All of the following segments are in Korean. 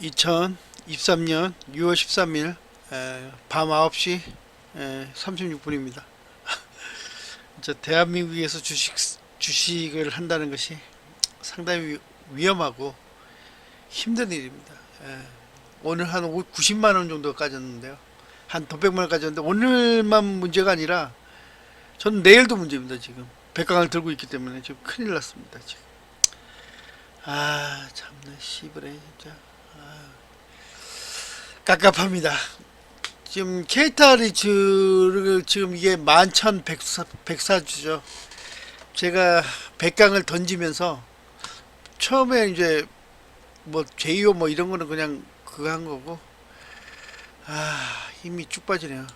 2023년 6월 13일 에, 밤 9시 에, 36분입니다. 저 대한민국에서 주식 주식을 한다는 것이 상당히 위- 위험하고 힘든 일입니다. 에, 오늘 한 90만 원 정도 까졌는데요. 한 더100만 원 까졌는데 오늘만 문제가 아니라 저는 내일도 문제입니다. 지금 백강을 들고 있기 때문에 지금 큰일 났습니다. 지금. 아 참나 씨부레 진짜 아, 깝깝합니다. 지금 케이타 리츠를 지금 이게 만천 백사 백사 주죠. 제가 백강을 던지면서 처음에 이제 뭐 제이오 뭐 이런 거는 그냥 그거 한 거고 아 힘이 쭉 빠지네요.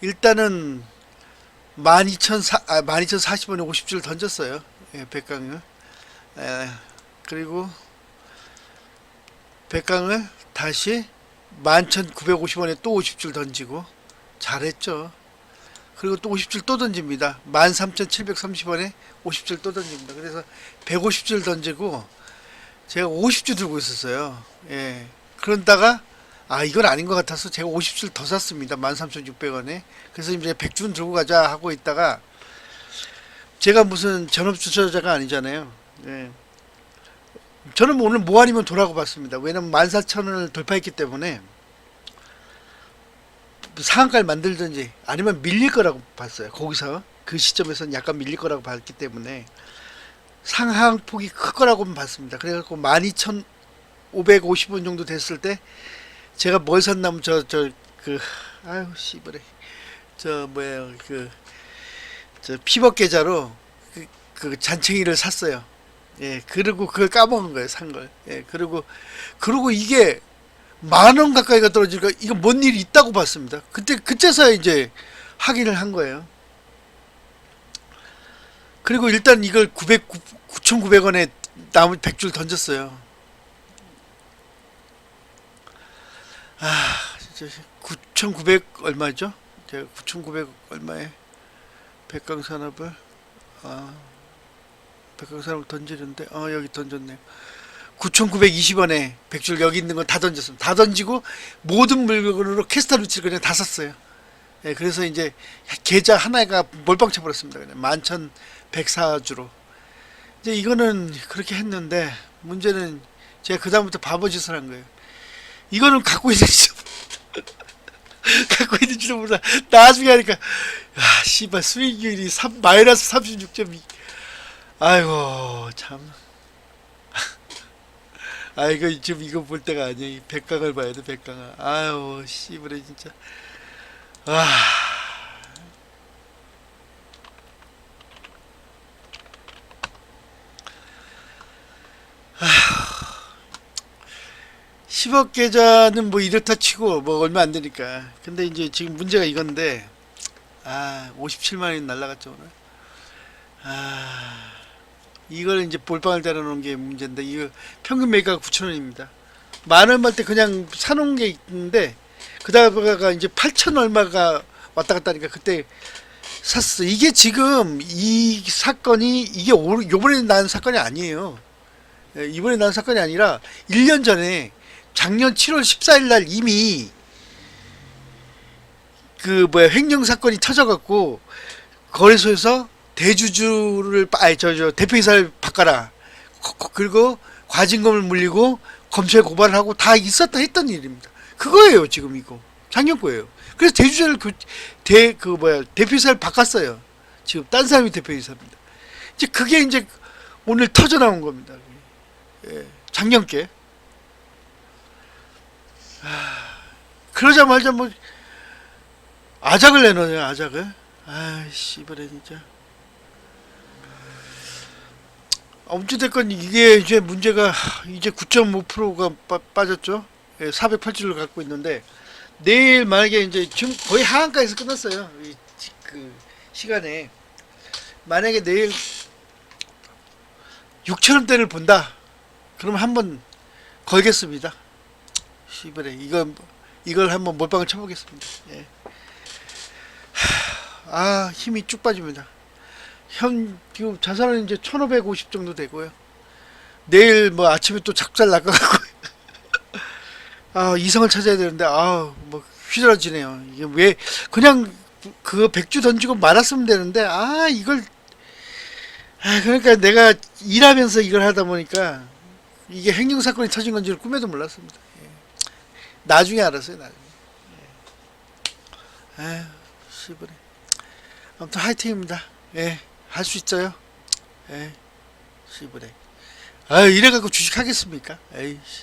일단은 12,040, 아, 12,040원에 50줄 던졌어요. 예, 백강을. 예, 그리고 백강을 다시 11,950원에 또 50줄 던지고 잘했죠. 그리고 또 50줄 또 던집니다. 13,730원에 50줄 또 던집니다. 그래서 150줄 던지고 제가 50줄 들고 있었어요. 예. 그런다가 아 이건 아닌 것 같아서 제가 50줄 더 샀습니다. 13,600원에. 그래서 이제 100줄 들고 가자 하고 있다가 제가 무슨 전업 주차자가 아니잖아요. 예. 저는 뭐 오늘 뭐 아니면 도라고 봤습니다. 왜냐면 14,000원을 돌파했기 때문에 상한가를 만들든지 아니면 밀릴 거라고 봤어요. 거기서 그 시점에서는 약간 밀릴 거라고 봤기 때문에 상향폭이 클 거라고는 봤습니다. 그래갖고 12,550원 정도 됐을 때 제가 뭘 샀냐면 저 저 그 아유 씨발에 저 뭐야 그저 피벗 계좌로 그, 그 잔챙이를 샀어요. 예, 그리고 그걸 까먹은 거예요, 산 걸. 예, 그리고 그리고 이게 만 원 가까이가 떨어지니까 이거 뭔 일이 있다고 봤습니다. 그때 그때서야 이제 확인을 한 거예요. 그리고 일단 이걸 900 9,900원에 나머지 100줄 던졌어요. 아, 진짜 9,900 얼마죠? 제가 9,900 얼마에 백강산업을 아, 백강산업 던지는데 어 여기 던졌네요. 9,920원에 100줄 여기 있는 건 다 던졌습니다. 다 던지고 모든 물건으로 캐스타루치를 그냥 다 샀어요. 예, 그래서 이제 계좌 하나가 몰빵 쳐버렸습니다. 그냥 11,104주로. 이제 이거는 그렇게 했는데 문제는 제가 그 다음부터 바보 짓을 한 거예요. 이거는 갖고 있는지도 갖고 있는지도 몰라. 나중에 하니까 아 씨발 수익률이 3, 마이너스 36.2. 아이고 참. 아 이거 지금 이거 볼 때가 아니야. 이 백강을 봐야 돼 백강을. 아유 씨발에 진짜. 아. 아. 10억 계좌는 뭐 이렇다 치고 뭐 얼마 안 되니까. 근데 이제 지금 문제가 이건데 아 57만 원이 날라갔죠 오늘. 아 이걸 이제 볼빵을 달아놓은 게 문제인데 이거 평균 매가가 9천 원입니다. 만원할때 그냥 사놓은 게 있는데 그다가 이제 8천 얼마가 왔다 갔다 하니까 그때 샀어. 이게 지금 이 사건이 이게 올- 요번에 난 사건이 아니에요. 예, 이번에 난 사건이 아니라 1년 전에 작년 7월 14일 날 이미 그 뭐야 횡령 사건이 터져갖고 거래소에서 대주주를 빠- 아니 저저 대표이사를 바꿔라 그리고 과징금을 물리고 검찰 고발을 하고 다 있었다 했던 일입니다. 그거예요 지금 이거 작년 거예요. 그래서 대주주를 그 대그 뭐야 대표이사를 바꿨어요. 지금 딴 사람이 대표이사입니다. 이제 그게 이제 오늘 터져 나온 겁니다. 예, 작년께. 아, 그러자마자 뭐 아작을 내놓네요 아작을. 아이 씨발에 진짜. 어찌됐건 이게 이제 문제가 이제 9.5%가 빠, 빠졌죠. 예, 408주를 갖고 있는데 내일 만약에 이제 지금 거의 하한가에서 끝났어요. 이, 지- 그 시간에 만약에 내일 6천 원대를 본다. 그러면 한번 걸겠습니다. 시발에 이건 이걸 한번 몰빵을 쳐보겠습니다. 예. 하, 아 힘이 쭉 빠집니다. 현 지금 자산은 이제 1,550 정도 되고요. 내일 뭐 아침에 또 작살 날것 같고 아 이성을 찾아야 되는데 아뭐 휘저어지네요. 이게 왜 그냥 그 백주 던지고 말았으면 되는데 아 이걸 아 그러니까 내가 일하면서 이걸 하다 보니까 이게 행정 사건이 터진 건지 를 꿈에도 몰랐습니다. 예. 나중에 알았어요. 나중에. 예. 에휴 씨부래. 아무튼 화이팅입니다. 예, 할 수 있어요. 예, 씨부래. 아 이래 갖고 주식하겠습니까? 에이. 씨.